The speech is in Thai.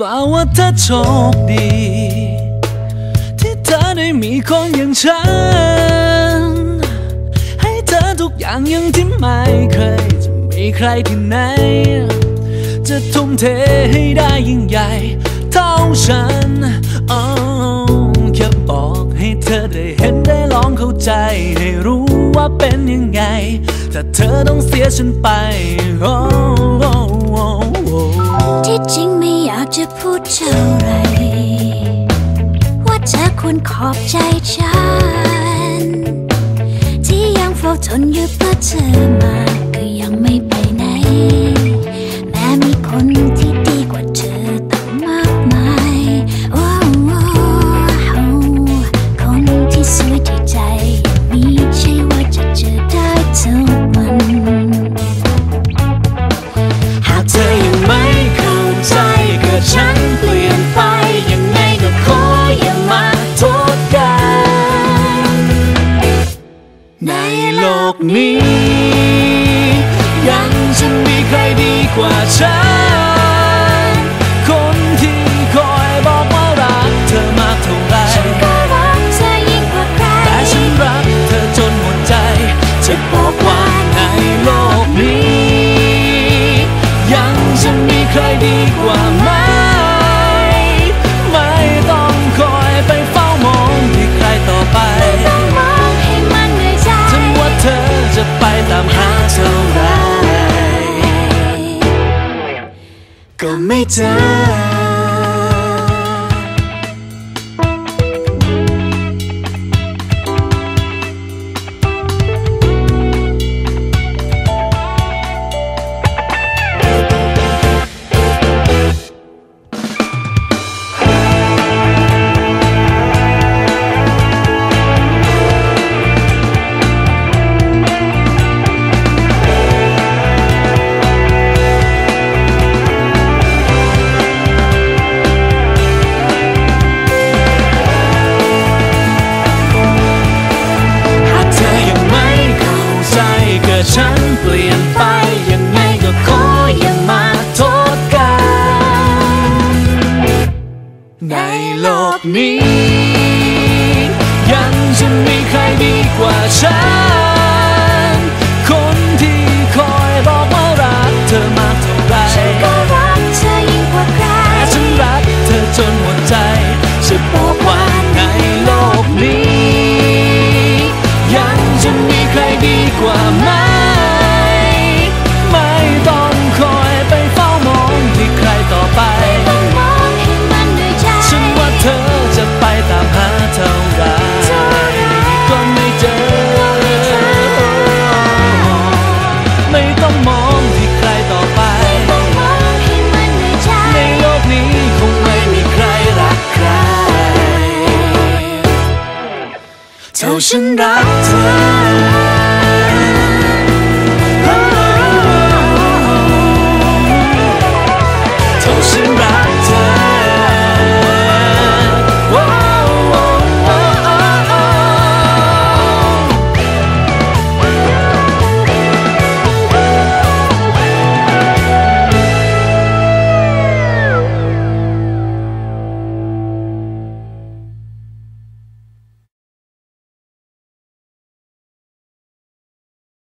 รู้ตัวหรือเปล่าว่าเธอโชคดี ที่เธอได้มีคนอย่างฉัน ให้เธอทุกอย่างอยังที่ไม่เคย จะมีใครที่ไหน จะทุ่มเทให้ได้ยิ่งใหญ่ เท่าฉันอ๋อแค่บอกให้เธอได้เห็นได้ลองเข้าใจ ให้รู้ว่าเป็นยังไง ถ้าเธอต้องเสียฉันไปโดเท่าไร ว่าเธอควรขอบใจฉัน ที่ยังเฝ้าทนอยู่เพื่อเธอมาก็ยังไม่ ในโลกนี้ ยังจะมีใครดีกว่าฉัน คนที่คอยบอกว่ารักเธอมากเท่าไหรฉันก็รักเธอยิ่งกว่าใคร แต่ฉันรักเธอจนหมดใจ จะบอกว่าในโลกนี้ ยังจะมีใครดีกว่าไหม ก็ไม่เจอ ในโลกนี้ ยังจะมีใครดีกว่าฉัน 我现的